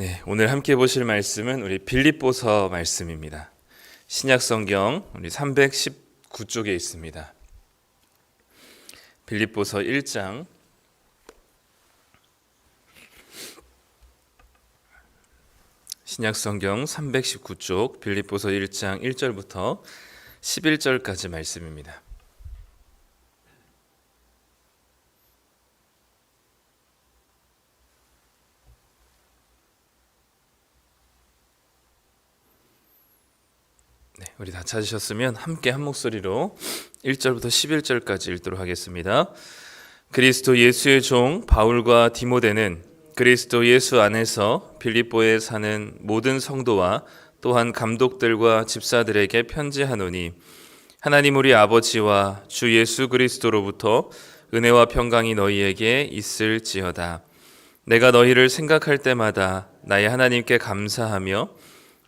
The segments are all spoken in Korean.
네, 오늘 함께 보실 말씀은 우리 빌립보서 말씀입니다. 신약 성경 우리 319쪽에 있습니다. 빌립보서 1장 신약 성경 319쪽 빌립보서 1장 1절부터 11절까지 말씀입니다. 우리 다 찾으셨으면 함께 한 목소리로 1절부터 11절까지 읽도록 하겠습니다. 그리스도 예수의 종 바울과 디모데는 그리스도 예수 안에서 빌립보에 사는 모든 성도와 또한 감독들과 집사들에게 편지하노니 하나님 우리 아버지와 주 예수 그리스도로부터 은혜와 평강이 너희에게 있을지어다. 내가 너희를 생각할 때마다 나의 하나님께 감사하며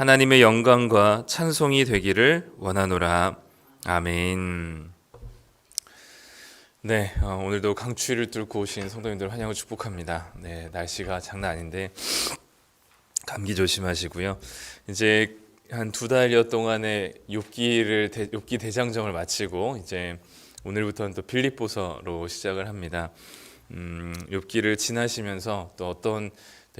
하나님의 영광과 찬송이 되기를 원하노라. 아멘. 네, 어, 오늘도 강추위를 뚫고 오신 성도님들 환영을 축복합니다. 네, 날씨가 장난 아닌데 감기 조심하시고요. 이제 한 두 달여 동안의 욥기를 대, 욥기 대장정을 마치고 이제 오늘부터는 또 빌립보서로 시작을 합니다. 음, 욥기를 지나시면서 또 어떤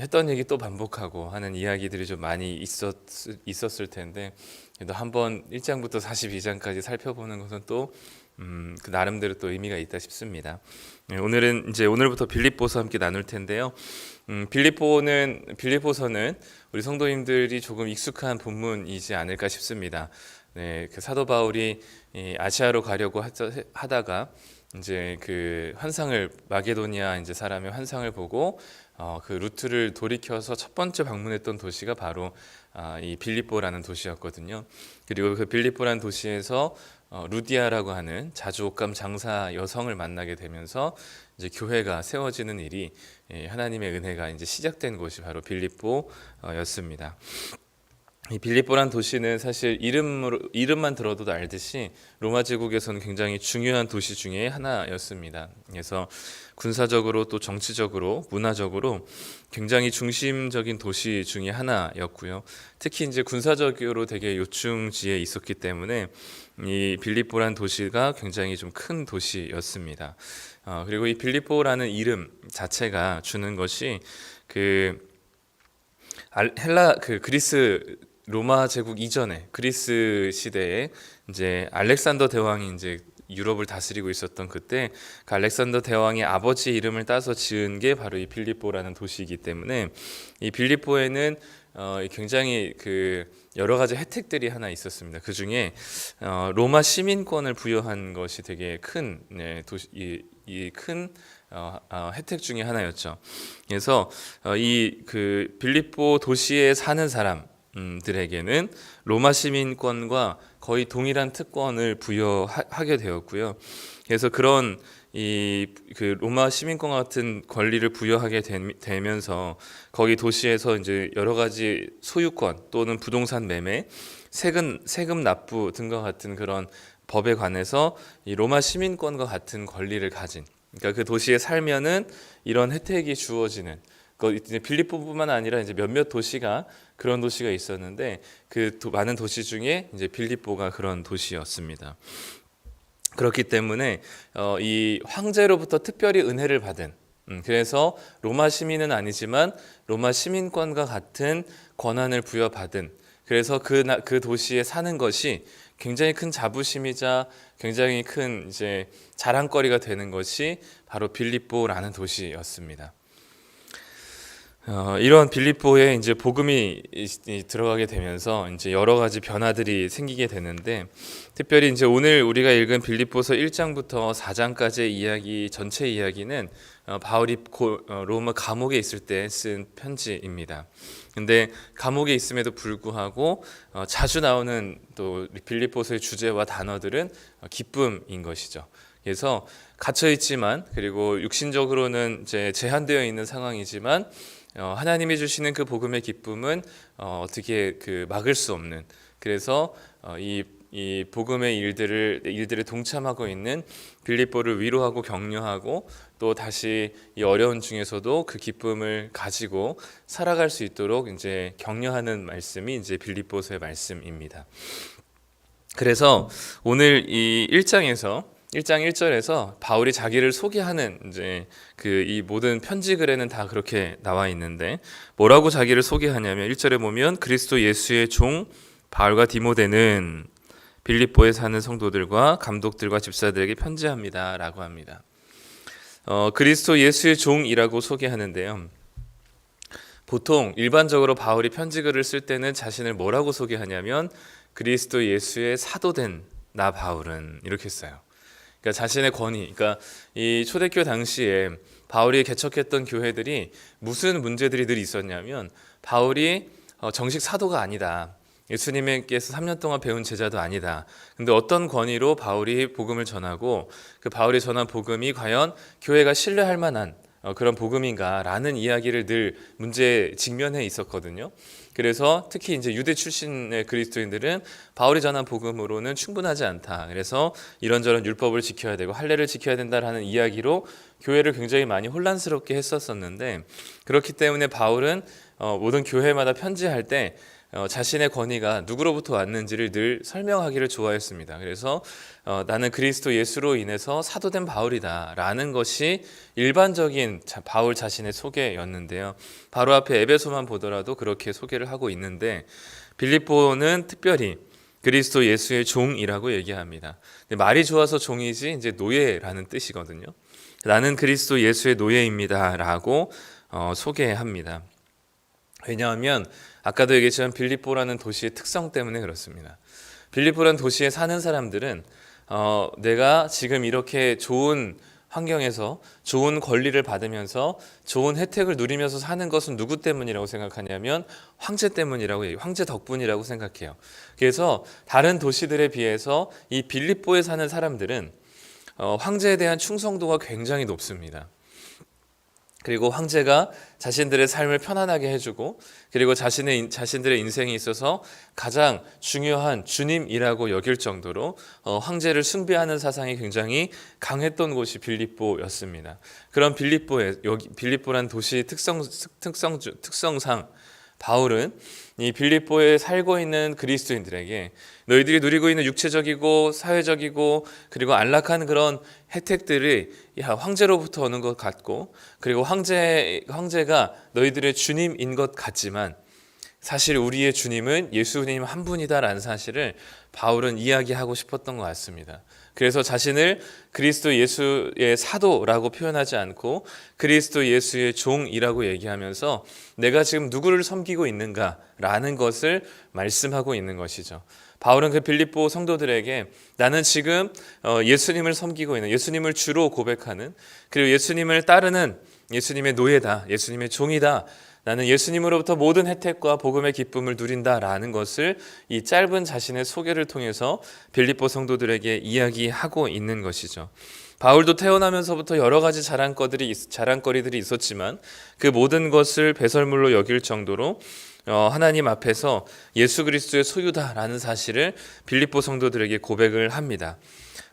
했던 얘기 또 반복하고 하는 이야기들이 좀 많이 있었, 있었을 텐데 그래도 한번 1장부터 42장까지 살펴보는 것은 또 음, 그 나름대로 또 의미가 있다 싶습니다. 네, 오늘은 이제 오늘부터 빌립보서 함께 나눌 텐데요. 음, 빌립보는 빌립보서는 우리 성도님들이 조금 익숙한 본문이지 않을까 싶습니다. 네, 그 사도 바울이 이 아시아로 가려고 하다가 이제 그 환상을 마게도니아 이제 사람의 환상을 보고 어, 그 루트를 돌이켜서 첫 번째 방문했던 도시가 바로 아, 이 빌립보라는 도시였거든요. 그리고 그 빌립보라는 도시에서 어, 루디아라고 하는 자주 옷감 장사 여성을 만나게 되면서 이제 교회가 세워지는 일이 예, 하나님의 은혜가 이제 시작된 곳이 바로 빌립보였습니다. 이 빌립보란 도시는 사실 이름으로 이름만 들어도 알듯이 로마 제국에서는 굉장히 중요한 도시 중에 하나였습니다. 그래서 군사적으로 또 정치적으로 문화적으로 굉장히 중심적인 도시 중에 하나였고요. 특히 이제 군사적으로 되게 요충지에 있었기 때문에 이 빌립보란 도시가 굉장히 좀 큰 도시였습니다. 어, 그리고 이 빌립보라는 이름 자체가 주는 것이 그 헬라 그 그리스 로마 제국 이전에 그리스 시대에 이제 알렉산더 대왕이 이제 유럽을 다스리고 있었던 그때 그 알렉산더 대왕의 아버지 이름을 따서 지은 게 바로 이 빌립보라는 도시이기 때문에 이 빌립보에는 어, 굉장히 그 여러 가지 혜택들이 하나 있었습니다. 그 중에 어, 로마 시민권을 부여한 것이 되게 큰 네, 도시 이큰 어, 어, 혜택 중에 하나였죠. 그래서 어, 이그 빌립보 도시에 사는 사람 들에게는 로마 시민권과 거의 동일한 특권을 부여하게 되었고요. 그래서 그런 이 그 로마 시민권 같은 권리를 부여하게 되 면서 거기 도시에서 이제 여러 가지 소유권 또는 부동산 매매, 세금 세금 납부 등과 같은 그런 법에 관해서 이 로마 시민권과 같은 권리를 가진 그러니까 그 도시에 살면은 이런 혜택이 주어지는 그 이제 빌립보뿐만 아니라 이제 몇몇 도시가 그런 도시가 있었는데 그 도, 많은 도시 중에 이제 빌립보가 그런 도시였습니다. 그렇기 때문에 어, 이 황제로부터 특별히 은혜를 받은 음, 그래서 로마 시민은 아니지만 로마 시민권과 같은 권한을 부여받은 그래서 그, 나- 그 도시에 사는 것이 굉장히 큰 자부심이자 굉장히 큰 이제 자랑거리가 되는 것이 바로 빌립보라는 도시였습니다. 어, 이런 빌립보에 이제 복음이 들어가게 되면서 이제 여러 가지 변화들이 생기게 되는데 특별히 이제 오늘 우리가 읽은 빌립보서 1장부터 4장까지의 이야기 전체 이야기는 어, 바울이 고, 어, 로마 감옥에 있을 때 쓴 편지입니다. 근데 감옥에 있음에도 불구하고 어, 자주 나오는 또 빌립보서의 주제와 단어들은 어, 기쁨인 것이죠. 그래서 갇혀 있지만 그리고 육신적으로는 이제 제한되어 있는 상황이지만 어, 하나님이 주시는 그 복음의 기쁨은 어, 어떻게 그 막을 수 없는 그래서 어, 이, 이 복음의 일들을 일들에 동참하고 있는 빌립보를 위로하고 격려하고 또 다시 이 어려운 중에서도 그 기쁨을 가지고 살아갈 수 있도록 이제 격려하는 말씀이 이제 빌립보서의 말씀입니다. 그래서 오늘 이 1장에서 1장 1절에서 바울이 자기를 소개하는 이제 그 이 모든 편지 글에는 다 그렇게 나와 있는데 뭐라고 자기를 소개하냐면 1절에 보면 그리스도 예수의 종 바울과 디모데는 빌립보에 사는 성도들과 감독들과 집사들에게 편지합니다라고 합니다. 어, 그리스도 예수의 종이라고 소개하는데요. 보통 일반적으로 바울이 편지글을 쓸 때는 자신을 뭐라고 소개하냐면 그리스도 예수의 사도된 나 바울은 이렇게 써요. 그러니까 자신의 권위, 그러니까 이 초대교 당시에 바울이 개척했던 교회들이 무슨 문제들이 늘 있었냐면 바울이 어, 정식 사도가 아니다. 예수님께서 3년 동안 배운 제자도 아니다. 근데 어떤 권위로 바울이 복음을 전하고 그 바울이 전한 복음이 과연 교회가 신뢰할 만한 어, 그런 복음인가라는 이야기를 늘 문제 직면해 있었거든요. 그래서 특히 이제 유대 출신의 그리스도인들은 바울이 전한 복음으로는 충분하지 않다. 그래서 이런저런 율법을 지켜야 되고 할례를 지켜야 된다라는 이야기로 교회를 굉장히 많이 혼란스럽게 했었었는데 그렇기 때문에 바울은 어, 모든 교회마다 편지할 때 어, 자신의 권위가 누구로부터 왔는지를 늘 설명하기를 좋아했습니다. 그래서 어, 나는 그리스도 예수로 인해서 사도된 바울이다라는 것이 일반적인 자, 바울 자신의 소개였는데요. 바로 앞에 에베소만 보더라도 그렇게 소개를 하고 있는데 빌립보는 특별히 그리스도 예수의 종이라고 얘기합니다. 말이 좋아서 종이지 이제 노예라는 뜻이거든요. 나는 그리스도 예수의 노예입니다라고 어, 소개합니다. 왜냐하면 아까도 얘기했지만 빌립보라는 도시의 특성 때문에 그렇습니다. 빌립보라는 도시에 사는 사람들은 어, 내가 지금 이렇게 좋은 환경에서 좋은 권리를 받으면서 좋은 혜택을 누리면서 사는 것은 누구 때문이라고 생각하냐면 황제 때문이라고 얘기, 황제 덕분이라고 생각해요. 그래서 다른 도시들에 비해서 이 빌립보에 사는 사람들은 어, 황제에 대한 충성도가 굉장히 높습니다. 그리고 황제가 자신들의 삶을 편안하게 해주고 그리고 자신의 인- 자신들의 인생에 있어서 가장 중요한 주님이라고 여길 정도로 어, 황제를 숭배하는 사상이 굉장히 강했던 곳이 빌립보였습니다. 그런 빌립보에 여기 빌립보란 도시 특성 특성 특성상 바울은 이 빌립보에 살고 있는 그리스도인들에게 너희들이 누리고 있는 육체적이고 사회적이고 그리고 안락한 그런 혜택들이 야, 황제로부터 오는 것 같고 그리고 황제 황제가 너희들의 주님인 것 같지만 사실 우리의 주님은 예수님 한 분이다라는 사실을 바울은 이야기하고 싶었던 것 같습니다. 그래서 자신을 그리스도 예수의 사도라고 표현하지 않고 그리스도 예수의 종이라고 얘기하면서 내가 지금 누구를 섬기고 있는가라는 것을 말씀하고 있는 것이죠. 바울은 그 빌립보 성도들에게 나는 지금 어, 예수님을 섬기고 있는 예수님을 주로 고백하는 그리고 예수님을 따르는 예수님의 노예다, 예수님의 종이다. 나는 예수님으로부터 모든 혜택과 복음의 기쁨을 누린다라는 것을 이 짧은 자신의 소개를 통해서 빌립보 성도들에게 이야기하고 있는 것이죠. 바울도 태어나면서부터 여러 가지 자랑거들이 있- 자랑거리들이 있었지만 그 모든 것을 배설물로 여길 정도로 어, 하나님 앞에서 예수 그리스도의 소유다라는 사실을 빌립보 성도들에게 고백을 합니다.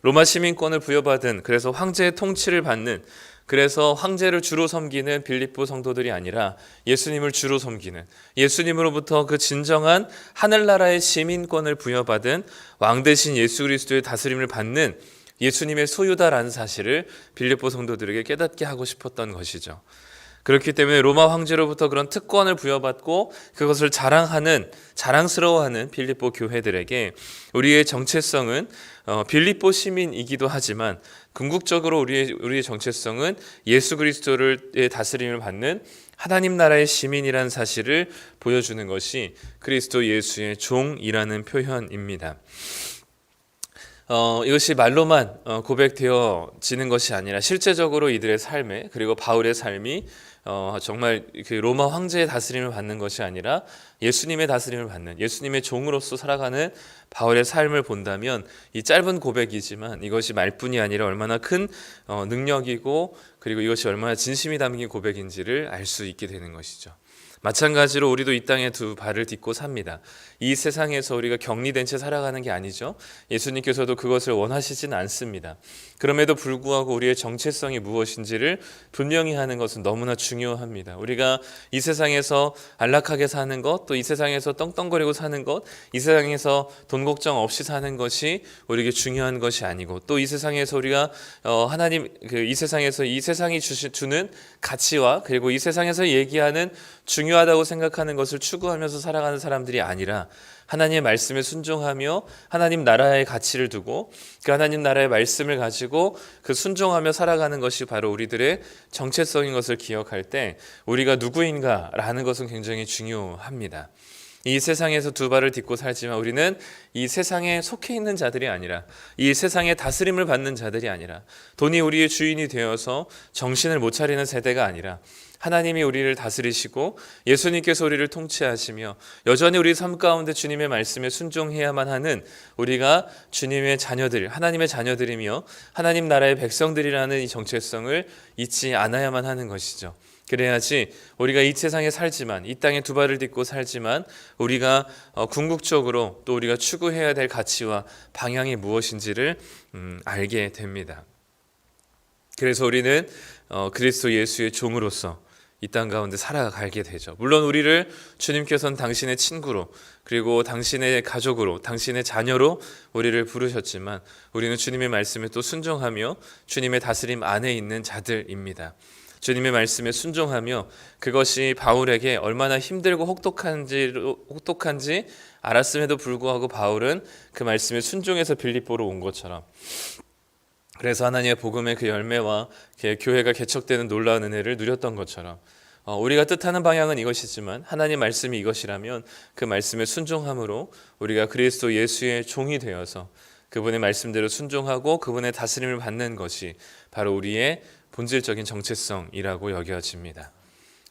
로마 시민권을 부여받은 그래서 황제의 통치를 받는 그래서 황제를 주로 섬기는 빌립보 성도들이 아니라 예수님을 주로 섬기는 예수님으로부터 그 진정한 하늘나라의 시민권을 부여받은 왕 대신 예수 그리스도의 다스림을 받는 예수님의 소유다라는 사실을 빌립보 성도들에게 깨닫게 하고 싶었던 것이죠. 그렇기 때문에 로마 황제로부터 그런 특권을 부여받고 그것을 자랑하는 자랑스러워하는 빌립보 교회들에게 우리의 정체성은 어, 빌립보 시민이기도 하지만 궁극적으로 우리의 우리의 정체성은 예수 그리스도를 다스림을 받는 하나님 나라의 시민이라는 사실을 보여주는 것이 그리스도 예수의 종이라는 표현입니다. 어, 이것이 말로만 어, 고백되어지는 것이 아니라 실제적으로 이들의 삶에 그리고 바울의 삶이 어, 정말 그 로마 황제의 다스림을 받는 것이 아니라 예수님의 다스림을 받는 예수님의 종으로서 살아가는 바울의 삶을 본다면 이 짧은 고백이지만 이것이 말뿐이 아니라 얼마나 큰 어, 능력이고 그리고 이것이 얼마나 진심이 담긴 고백인지를 알 수 있게 되는 것이죠. 마찬가지로 우리도 이 땅에 두 발을 딛고 삽니다. 이 세상에서 우리가 격리된 채 살아가는 게 아니죠. 예수님께서도 그것을 원하시진 않습니다. 그럼에도 불구하고 우리의 정체성이 무엇인지를 분명히 하는 것은 너무나 중요합니다. 우리가 이 세상에서 안락하게 사는 것, 또 이 세상에서 떵떵거리고 사는 것, 이 세상에서 돈 걱정 없이 사는 것이 우리에게 중요한 것이 아니고 또 이 세상에서 우리가 어, 하나님 그 이 세상에서 이 세상이 주시, 주는 가치와 그리고 이 세상에서 얘기하는 중 요하다고 생각하는 것을 추구하면서 살아가는 사람들이 아니라 하나님의 말씀에 순종하며 하나님 나라의 가치를 두고 그 하나님 나라의 말씀을 가지고 그 순종하며 살아가는 것이 바로 우리들의 정체성인 것을 기억할 때 우리가 누구인가라는 것은 굉장히 중요합니다. 이 세상에서 두 발을 딛고 살지만 우리는 이 세상에 속해 있는 자들이 아니라 이 세상의 다스림을 받는 자들이 아니라 돈이 우리의 주인이 되어서 정신을 못 차리는 세대가 아니라 하나님이 우리를 다스리시고 예수님께서 우리를 통치하시며 여전히 우리 삶 가운데 주님의 말씀에 순종해야만 하는 우리가 주님의 자녀들, 하나님의 자녀들이며 하나님 나라의 백성들이라는 이 정체성을 잊지 않아야만 하는 것이죠. 그래야지 우리가 이 세상에 살지만 이 땅에 두 발을 딛고 살지만 우리가 어, 궁극적으로 또 우리가 추구해야 될 가치와 방향이 무엇인지를 음, 알게 됩니다. 그래서 우리는 어, 그리스도 예수의 종으로서 이 땅 가운데 살아가게 되죠. 물론 우리를 주님께서는 당신의 친구로 그리고 당신의 가족으로 당신의 자녀로 우리를 부르셨지만 우리는 주님의 말씀에 또 순종하며 주님의 다스림 안에 있는 자들입니다. 주님의 말씀에 순종하며 그것이 바울에게 얼마나 힘들고 혹독한지 혹독한지 알았음에도 불구하고 바울은 그 말씀에 순종해서 빌립보로 온 것처럼 그래서 하나님의 복음의 그 열매와 교회가 개척되는 놀라운 은혜를 누렸던 것처럼 어, 우리가 뜻하는 방향은 이것이지만 하나님 말씀이 이것이라면 그 말씀에 순종함으로 우리가 그리스도 예수의 종이 되어서 그분의 말씀대로 순종하고 그분의 다스림을 받는 것이 바로 우리의 본질적인 정체성이라고 여겨집니다.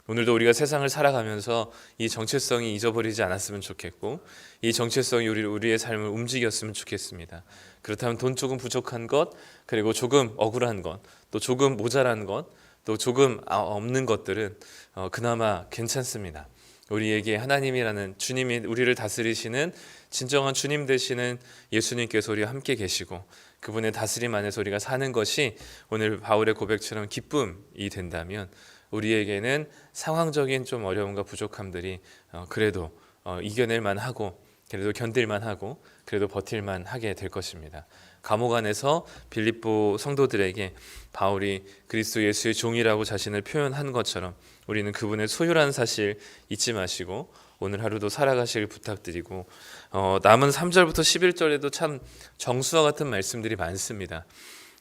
오늘도 우리가 세상을 살아가면서 이 정체성이 잊어버리지 않았으면 좋겠고 이 정체성이 우리 우리의 삶을 움직였으면 좋겠습니다. 그렇다면 돈 조금 부족한 것, 그리고 조금 억울한 것, 또 조금 모자란 것, 또 조금 아, 없는 것들은 어, 그나마 괜찮습니다. 우리에게 하나님이라는 주님이 우리를 다스리시는 진정한 주님 되시는 예수님께서 우리와 함께 계시고 그분의 다스림 안에서 우리가 사는 것이 오늘 바울의 고백처럼 기쁨이 된다면 우리에게는 상황적인 좀 어려움과 부족함들이 어, 그래도 어, 이겨낼 만 하고 그래도 견딜 만 하고 그래도 버틸 만 하게 될 것입니다. 감옥 안에서 빌립보 성도들에게 바울이 그리스도 예수의 종이라고 자신을 표현한 것처럼 우리는 그분의 소유라는 사실 잊지 마시고 오늘 하루도 살아가시길 부탁드리고 어, 남은 3절부터 11절에도 참 정수와 같은 말씀들이 많습니다.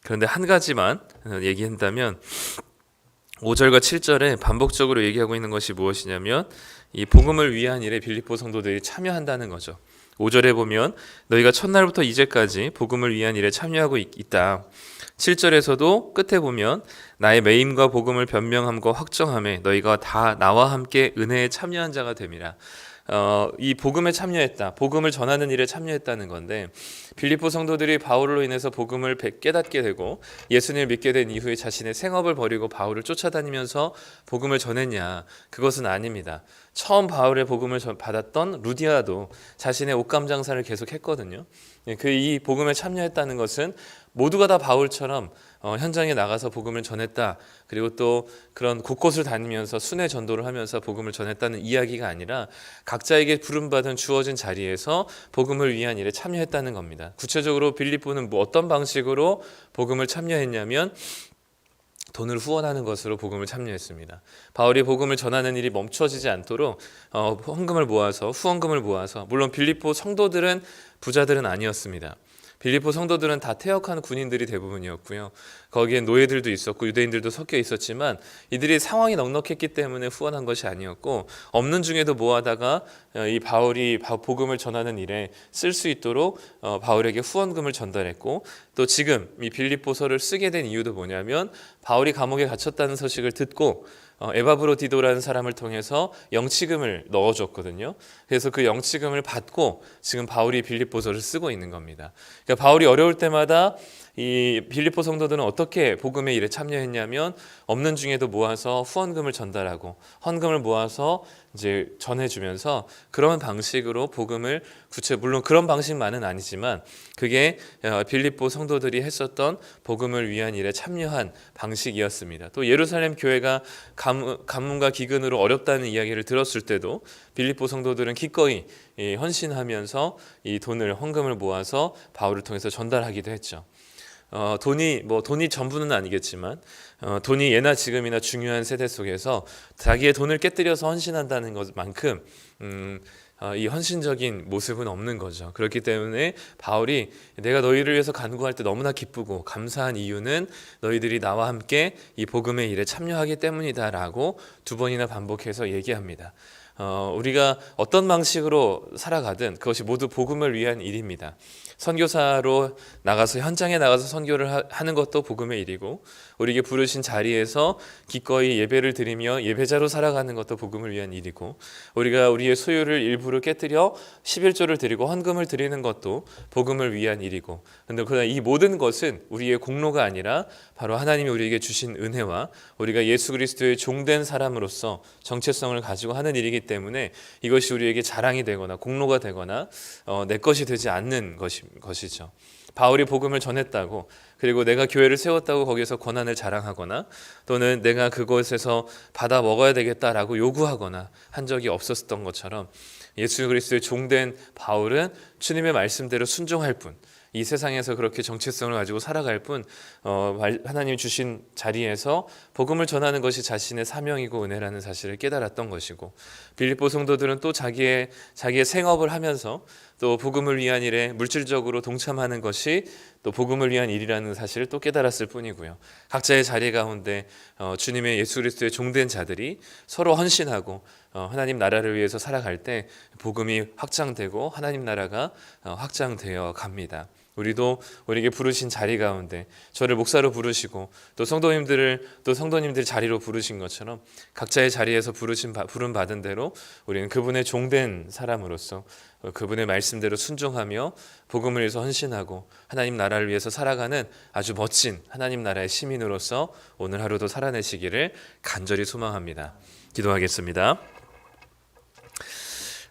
그런데 한 가지만 얘기한다면 5절과 7절에 반복적으로 얘기하고 있는 것이 무엇이냐면 이 복음을 위한 일에 빌립보 성도들이 참여한다는 거죠. 5절에 보면 너희가 첫날부터 이제까지 복음을 위한 일에 참여하고 있, 다 7절에서도 끝에 보면 나의 매임과 복음을 변명함과 확정함에 너희가 다 나와 함께 은혜에 참여한 자가 됨이라. 어, 이 복음에 참여했다. 복음을 전하는 일에 참여했다는 건데 빌립보 성도들이 바울로 인해서 복음을 깨닫게 되고 예수님을 믿게 된 이후에 자신의 생업을 버리고 바울을 쫓아다니면서 복음을 전했냐? 그것은 아닙니다. 처음 바울의 복음을 전- 받았던 루디아도 자신의 옷감 장사를 계속했거든요. 그 이 복음에 참여했다는 것은 모두가 다 바울처럼 어, 현장에 나가서 복음을 전했다. 그리고 또 그런 곳곳을 다니면서 순회 전도를 하면서 복음을 전했다는 이야기가 아니라 각자에게 부름받은 주어진 자리에서 복음을 위한 일에 참여했다는 겁니다. 구체적으로 빌립보는 뭐 어떤 방식으로 복음을 참여했냐면 돈을 후원하는 것으로 복음을 참여했습니다. 바울이 복음을 전하는 일이 멈춰지지 않도록 어, 헌금을 모아서 후원금을 모아서 물론 빌립보 성도들은 부자들은 아니었습니다. 빌립보 성도들은 다 퇴역한 군인들이 대부분이었고요. 거기에 노예들도 있었고 유대인들도 섞여 있었지만 이들이 상황이 넉넉했기 때문에 후원한 것이 아니었고 없는 중에도 모아다가 어, 이 바울이 바- 복음을 전하는 일에 쓸 수 있도록 어, 바울에게 후원금을 전달했고 또 지금 이 빌립보서를 쓰게 된 이유도 뭐냐면 바울이 감옥에 갇혔다는 소식을 듣고 어, 에바브로디도라는 사람을 통해서 영치금을 넣어줬거든요. 그래서 그 영치금을 받고 지금 바울이 빌립보서를 쓰고 있는 겁니다. 그러니까 바울이 어려울 때마다 이 빌립보 성도들은 어떻게 복음의 일에 참여했냐면 없는 중에도 모아서 후원금을 전달하고 헌금을 모아서 이제 전해주면서 그런 방식으로 복음을 구체 물론 그런 방식만은 아니지만 그게 어, 빌립보 성도들이 했었던 복음을 위한 일에 참여한 방식이었습니다. 또 예루살렘 교회가 감, 가문과 기근으로 어렵다는 이야기를 들었을 때도 빌립보 성도들은 기꺼이 이 헌신하면서 이 돈을 헌금을 모아서 바울을 통해서 전달하기도 했죠. 어, 돈이 뭐 돈이 전부는 아니겠지만 어, 돈이 예나 지금이나 중요한 세대 속에서 자기의 돈을 깨뜨려서 헌신한다는 것만큼 음, 어, 이 헌신적인 모습은 없는 거죠. 그렇기 때문에 바울이 내가 너희를 위해서 간구할 때 너무나 기쁘고 감사한 이유는 너희들이 나와 함께 이 복음의 일에 참여하기 때문이다라고 두 번이나 반복해서 얘기합니다. 어, 우리가 어떤 방식으로 살아가든 그것이 모두 복음을 위한 일입니다. 선교사로 나가서 현장에 나가서 선교를 하, 하는 것도 복음의 일이고 우리에게 부르신 자리에서 기꺼이 예배를 드리며 예배자로 살아가는 것도 복음을 위한 일이고 우리가 우리의 소유를 일부를 깨뜨려 11조를 드리고 헌금을 드리는 것도 복음을 위한 일이고 근데 그러나 이 모든 것은 우리의 공로가 아니라 바로 하나님이 우리에게 주신 은혜와 우리가 예수 그리스도의 종된 사람으로서 정체성을 가지고 하는 일이기 때문에 이것이 우리에게 자랑이 되거나 공로가 되거나 어, 내 것이 되지 않는 것이, 것이죠. 바울이 복음을 전했다고 그리고 내가 교회를 세웠다고 거기서 권한을 자랑하거나 또는 내가 그곳에서 받아 먹어야 되겠다라고 요구하거나 한 적이 없었던 것처럼 예수 그리스도의 종된 바울은 주님의 말씀대로 순종할 뿐 이 세상에서 그렇게 정체성을 가지고 살아갈 뿐 어, 말- 하나님 주신 자리에서 복음을 전하는 것이 자신의 사명이고 은혜라는 사실을 깨달았던 것이고 빌립보 성도들은 또 자기의 자기의 생업을 하면서 또 복음을 위한 일에 물질적으로 동참하는 것이 또 복음을 위한 일이라는 사실을 또 깨달았을 뿐이고요. 각자의 자리 가운데 어, 주님의 예수 그리스도의 종된 자들이 서로 헌신하고 어, 하나님 나라를 위해서 살아갈 때 복음이 확장되고 하나님 나라가 어, 확장되어 갑니다. 우리도 우리에게 부르신 자리 가운데 저를 목사로 부르시고 또 성도님들을 또 성도님들 자리로 부르신 것처럼 각자의 자리에서 부르신 바- 부름 받은 대로 우리는 그분의 종된 사람으로서 어, 그분의 말씀대로 순종하며 복음을 위해서 헌신하고 하나님 나라를 위해서 살아가는 아주 멋진 하나님 나라의 시민으로서 오늘 하루도 살아내시기를 간절히 소망합니다. 기도하겠습니다.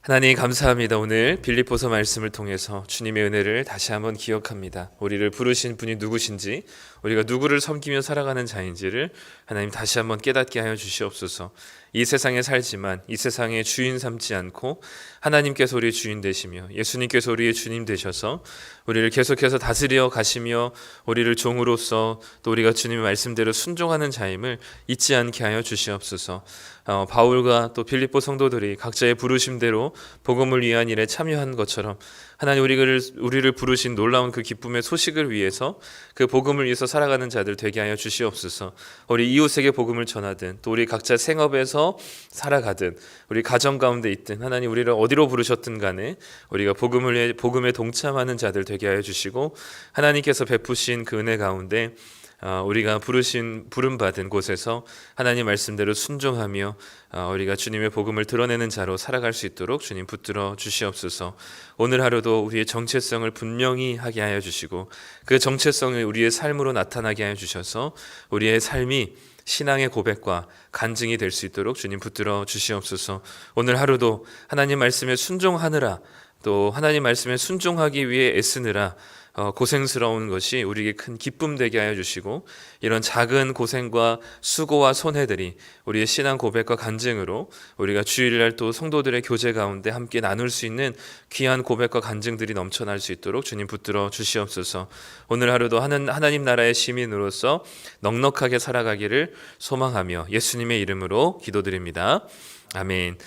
하나님 감사합니다. 오늘 빌립보서 말씀을 통해서 주님의 은혜를 다시 한번 기억합니다. 우리를 부르신 분이 누구신지, 우리가 누구를 섬기며 살아가는 자인지를 하나님 다시 한번 깨닫게 하여 주시옵소서. 이 세상에 살지만 이 세상의 주인 삼지 않고 하나님께서 우리의 주인 되시며 예수님께서 우리의 주님 되셔서 우리를 계속해서 다스려 가시며 우리를 종으로서 또 우리가 주님의 말씀대로 순종하는 자임을 잊지 않게 하여 주시옵소서. 어, 바울과 또 빌립보 성도들이 각자의 부르심대로 복음을 위한 일에 참여한 것처럼 하나님 우리를 우리를 부르신 놀라운 그 기쁨의 소식을 위해서 그 복음을 위해서 살아가는 자들 되게 하여 주시옵소서. 우리 이웃에게 복음을 전하든 또 우리 각자 생업에서 살아가든 우리 가정 가운데 있든 하나님 우리를 어디로 부르셨든 간에 우리가 복음을 복음에 동참하는 자들 되게 하여 주시고 하나님께서 베푸신 그 은혜 가운데 어, 우리가 부르신 부름 받은 곳에서 하나님 말씀대로 순종하며 어, 우리가 주님의 복음을 드러내는 자로 살아갈 수 있도록 주님 붙들어 주시옵소서. 오늘 하루도 우리의 정체성을 분명히 하게 하여 주시고 그 정체성을 우리의 삶으로 나타나게 하여 주셔서 우리의 삶이 신앙의 고백과 간증이 될 수 있도록 주님 붙들어 주시옵소서. 오늘 하루도 하나님 말씀에 순종하느라 또 하나님 말씀에 순종하기 위해 애쓰느라 어, 고생스러운 것이 우리에게 큰 기쁨 되게 하여 주시고 이런 작은 고생과 수고와 손해들이 우리의 신앙 고백과 간증으로 우리가 주일날 또 성도들의 교제 가운데 함께 나눌 수 있는 귀한 고백과 간증들이 넘쳐날 수 있도록 주님 붙들어 주시옵소서. 오늘 하루도 하나님 나라의 시민으로서 넉넉하게 살아가기를 소망하며 예수님의 이름으로 기도드립니다. 아멘.